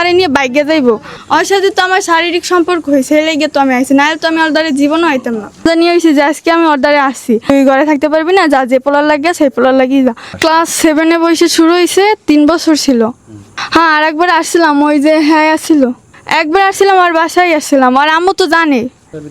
আমারে নিয়ে বাইকে যাইবো। ওর সাথে তো আমার শারীরিক সম্পর্ক হয়েছে এলে গিয়ে তো আমি আইসি নাহলে তো আমি ওর দ্বারে জীবনও আইতাম না। জানিয়ে হয়েছে যে আজকে আমি ওর দ্বারে আসছি। তুই ঘরে থাকতে পারবি না, যা যে পোলার লাগে সেই পোলার লাগিয়ে যা। ক্লাস সেভেনে বসে শুরু হয়েছে তিন বছর ছিল। হ্যাঁ আর একবার আসছিলাম, ওই যে হ্যাঁ আসছিল। একবার আসছিলাম, আর বাসায় আসছিলাম। আর আম্মু তো জানে।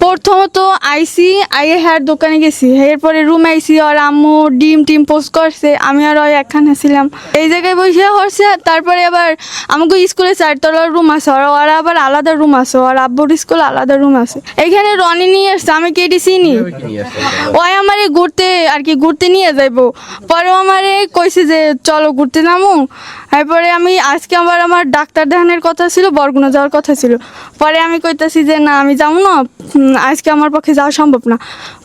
প্রথমত আইসি, আইয়ে হ্যার দোকানে গেছি। এরপরে রুম আইসি আর আম্মু ডিম টিম পোস্ট করছে, আমি আর ওই একখানে ছিলাম। এই জায়গায় বসে হচ্ছে, তারপরে আবার আমাকে স্কুলে চারতলার রুম আছে, আর ওরা আবার আলাদা রুম আছে আর আব্বুর স্কুল আলাদা রুম আছে। এখানে রনি নিয়ে আসছে আমি কেটে চিনি। ওই আমারে ঘুরতে, আর কি ঘুরতে নিয়ে যাইবো। পরে আমারে কইছে যে, চলো ঘুরতে যাব এরপরে আমি, আজকে আবার আমার ডাক্তার দেখানোর কথা ছিল, বরগুনা যাওয়ার কথা ছিল। পরে আমি কইতাছি যে, না, আমি যাব না। আজকে আমার পক্ষে যাওয়া সম্ভব না।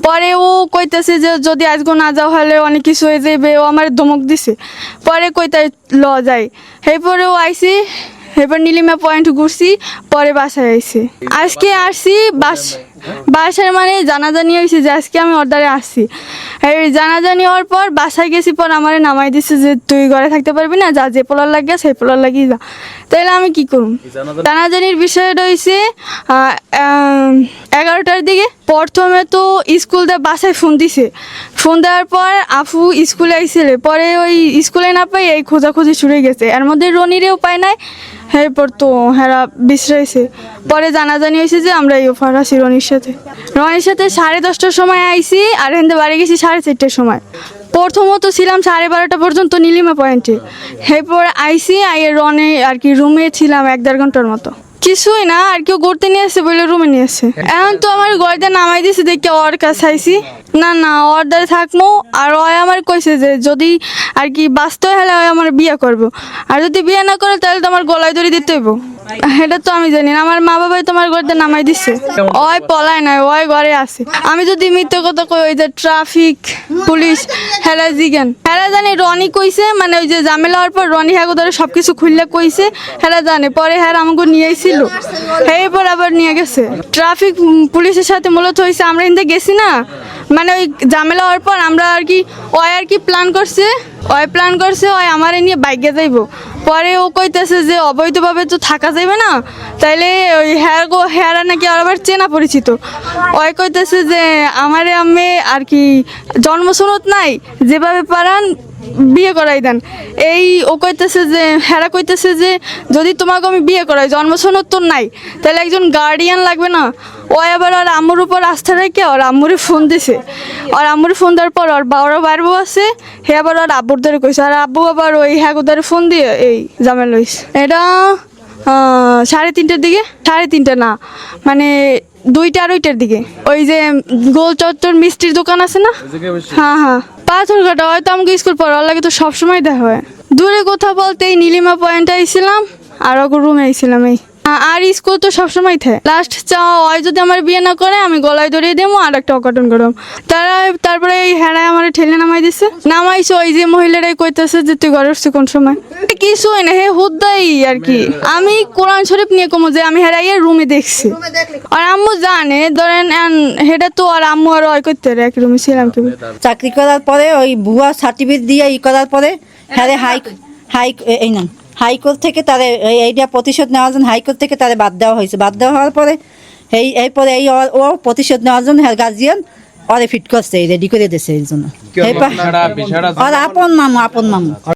পরে ও কইতেছে যে যদি আজকে না যাওয়া হলে অনেক কিছু হয়ে যাবে ও আমার ধমক দিছে। পরে কইতায় ল, যাই। এরপরে ও আইসি এবার নীলিমা পয়েন্ট ঘুরছি। পরে বাসায় আইসি আজকে আসছি, বাস বাসার মানে জানাজানি হয়েছে যে আজকে আমি অর্ডারে আসছি। এই জানাজানি হওয়ার পর বাসায় গেছি পর আমারে নামাই দিছে যে তুই ঘরে থাকতে পারবি না যা যে পোলার লাগে সেই পোলার লাগিয়ে যা। তাইলে আমি কি করুম? জানাজানির বিষয়টা হয়েছে এগারোটার দিকে প্রথমে তো স্কুল দিয়ে বাসায় ফোন দিছে। ফোন দেওয়ার পর আফু স্কুলে আইছিল। পরে ওই স্কুলে না পাই এই খোঁজাখুঁজি শুরু হয়ে গেছে। এর মধ্যে রনিরেও পায় নাই এরপর তো হেরা বিশ্রাইছে। পরে জানাজানি হয়েছে যে আমরা এই অফার আছি রনির সাথে। রনির সাথে সাড়ে দশটার সময় আইছি আর হেনতে বাড়ি গেছি সাড়ে চারটের সময়। প্রথমত ছিলাম সাড়ে বারোটা পর্যন্ত নীলিমা পয়েন্টে এরপর আইসি আই রনে আর কি রুমে ছিলাম এক দেড় ঘণ্টার মতো। কিছুই না, আর কেউ ঘুরতে নিয়ে আসছে বলে রুমে নিয়ে আসছে এখন তো আমার গড়িতে নামাই দিয়েছে দেখে ওর কাছে আইসি না না, ওর দ্বারা থাকব আর ওই আমার কইছে যে যদি আর কি বাস্তব হলে আমার বিয়ে করব। আর যদি বিয়ে না করে, তাহলে তো আমার গলায় দড়ি দিতে হইব। এটা তো আমি জানি আমার মা বাবাই তোমার গড়িতে নামাই দিচ্ছে ওই পলায় নাই, ওই ঘরে আছে। আমি যদি মিথ্যে কথা কই, ওই যে ট্রাফিক, পুলিশ, হেরা জিগান। হেরা জানি রনি কইছে মানে ওই যে ঝামেলা হওয়ার পর রনি হ্যাঁ ধরে সব কিছু খুললে কইছে, হেরা জানে। পরে হ্যাঁ আমাকে নিয়ে আইছিল। এরপর আবার নিয়ে গেছে। ট্রাফিক পুলিশের সাথে মূলত হয়েছে আমরা কিন্তু গেছি না। মানে ওই ঝামেলা হওয়ার পর আমরা আর কি, ওই আর কি প্ল্যান করছে, ওই প্ল্যান করছে, ওই আমারে নিয়ে বাইকে যাইবো। পরে ও কইতেছে যে অবৈধভাবে তো থাকা যাবে না, তাইলে ওই হেয়ার গো, হেয়ারা নাকি আর আবার চেনা পরিচিত। ওই কইতেছে যে আমারে আমি আর কি জন্মসনদ নাই, যেভাবে পারান বিয়ে করাই দেন। এই ও কইতেছে যে হেরা কইতেছে যে যদি তোমাকে আমি বিয়ে করাই জন্মসনদ তো নাই তাহলে একজন গার্ডিয়ান লাগবে না? ও আবার আর আম্মুর উপর আস্থা রেখে ওর আম্মুরে ফোন দিছে। আর আম্মুরে ফোন দেওয়ার পর ওর বাবারও বাইরবো আছে হে আবার ওর আব্বুর ধরে কইছে আর আব্বু আবার ওই হ্যাঁ ধরে ফোন দিয়ে এই জামেল লইছে এটা সাড়ে তিনটের দিকে? সাড়ে তিনটে না মানে দুইটা আড়াইটার দিকে। ওই যে গোল চত্বর মিষ্টির দোকান আছে না? হ্যাঁ হ্যাঁ। পাথর কাটা হয়তো আমাকে স্কুল পড়ার লাগে তো সবসময় দেখা হয়। দূরে কথা বলতে এই নীলিমা পয়েন্টে আইছিলাম, আর ওকে রুমে আইছিলাম এই। আর স্কুল তো সবসময় থাকে। লাস্ট চাও ওই যদি আমার বিয়ে না করে, আমি গলায় ধরিয়ে দেবো আর একটা অঘটন করব। তারা, তারপরে এই হেরায় আমার ঠেলে নামাই দিছে। নামাইছে ওই যে মহিলারাই কইতেছে যে, তুই ঘরে উঠছিস কোন সময়? কিছুই না, হে হুদ্দাই আর কি। আমি কোরআন শরীফ নিয়ে কমো যে, আমি হেরাইয়ের রুমে দেখছি। আর আম্মু জানে, ধরেন হেটা তো আর আম্মু আর ওই করতে এক রুমে ছিলাম কি চাকরি করার পরে ওই ভুয়া সার্টিফিকেট দিয়ে ই করার পরে হ্যাঁ হাই হাই এই না হাইকোর্ট থেকে তাদের এই- এইটা প্রতিশোধ নেওয়ার জন্য হাইকোর্ট থেকে তাদের বাদ দেওয়া হয়েছে। বাদ দেওয়া হওয়ার পরে এই এরপরে এই ও প্রতিশোধ নেওয়ার জন্য হ্যাঁ গার্জিয়ান ওরে ফিট করছে রেডি করে দিয়েছে এই জন্য। আপন মামু আপন মামু।